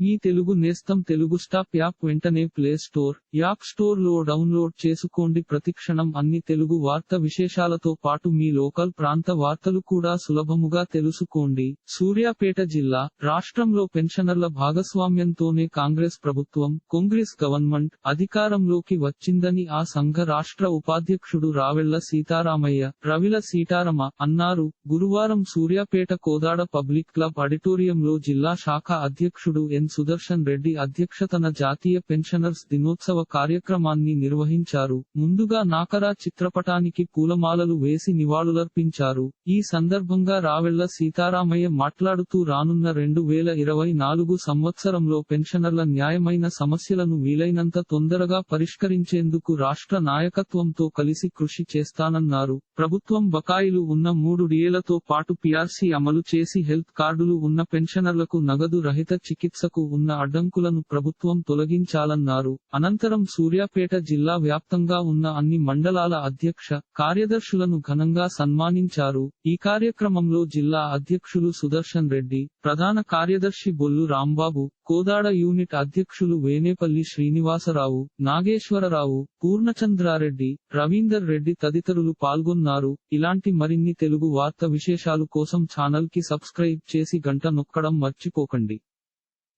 మీ తెలుగు నేస్తం Telugu stop app వెంటనే play store app స్టోర్లో డౌన్లోడ్ చేసుకోండి. ప్రతిక్షణం అన్ని తెలుగు వార్త విశేషాలతో పాటు మీ లోకల్ ప్రాంత వార్తలు కూడా సులభముగా తెలుసుకోండి. సూర్యాపేట జిల్లా రాష్ట్రంలో పెన్షనర్ల భాగస్వామ్యంతోనే కాంగ్రెస్ ప్రభుత్వం కాంగ్రెస్ గవర్నమెంట్ అధికారంలోకి వచ్చిందని ఆ సంఘ రాష్ట్ర ఉపాధ్యక్షుడు రావెళ్ళ సీతారామయ్య రవిల సీతారామ అన్నారు. గురువారం సూర్యాపేట కోదాడ పబ్లిక్ క్లబ్ ఆడిటోరియంలో జిల్లా శాఖ అధ్యక్షుడు ఎన్. సుదర్శన్ రెడ్డి అధ్యక్షతన జాతీయ పెన్షనర్స్ దినోత్సవ కార్యక్రమాన్ని నిర్వహించారు. ముందుగా నాకరా చిత్రపటానికి పూలమాలలు వేసి నివాళులర్పించారు. ఈ సందర్భంగా రావెళ్ళ సీతారామయ్య మాట్లాడుతూ రానున్న రెండు వేల ఇరవై నాలుగు సంవత్సరంలో పెన్షనర్ల న్యాయమైన సమస్యలను వీలైనంత తొందరగా పరిష్కరించేందుకు రాష్ట్ర నాయకత్వంతో కలిసి కృషి చేస్తానన్నారు. ప్రభుత్వం బకాయిలు ఉన్న మూడు డిఏలతో పాటు పిఆర్సీ అమలు చేసి హెల్త్ కార్డులు ఉన్న పెన్షనర్లకు నగదు రహిత చికిత్సకు ఉన్న అడ్డంకులను ప్రభుత్వం తొలగించాలన్నారు. అనంతరం సూర్యాపేట జిల్లా వ్యాప్తంగా ఉన్న అన్ని మండలాల అధ్యక్ష కార్యదర్శులను ఘనంగా సన్మానించారు. ఈ కార్యక్రమంలో జిల్లా అధ్యక్షులు సుదర్శన్ రెడ్డి ప్రధాన కార్యదర్శి బొల్లు రాంబాబు కోదాడ యూనిట్ అధ్యక్షులు వేనేపల్లి శ్రీనివాసరావు నాగేశ్వరరావు పూర్ణచంద్రారెడ్డి రవీందర్ రెడ్డి తదితరులు పాల్గొన్నారు. ఇలాంటి మరిన్ని తెలుగు వార్త విశేషాలు కోసం ఛానల్కి సబ్స్క్రైబ్ చేసి గంట నొక్కడం మర్చిపోకండి.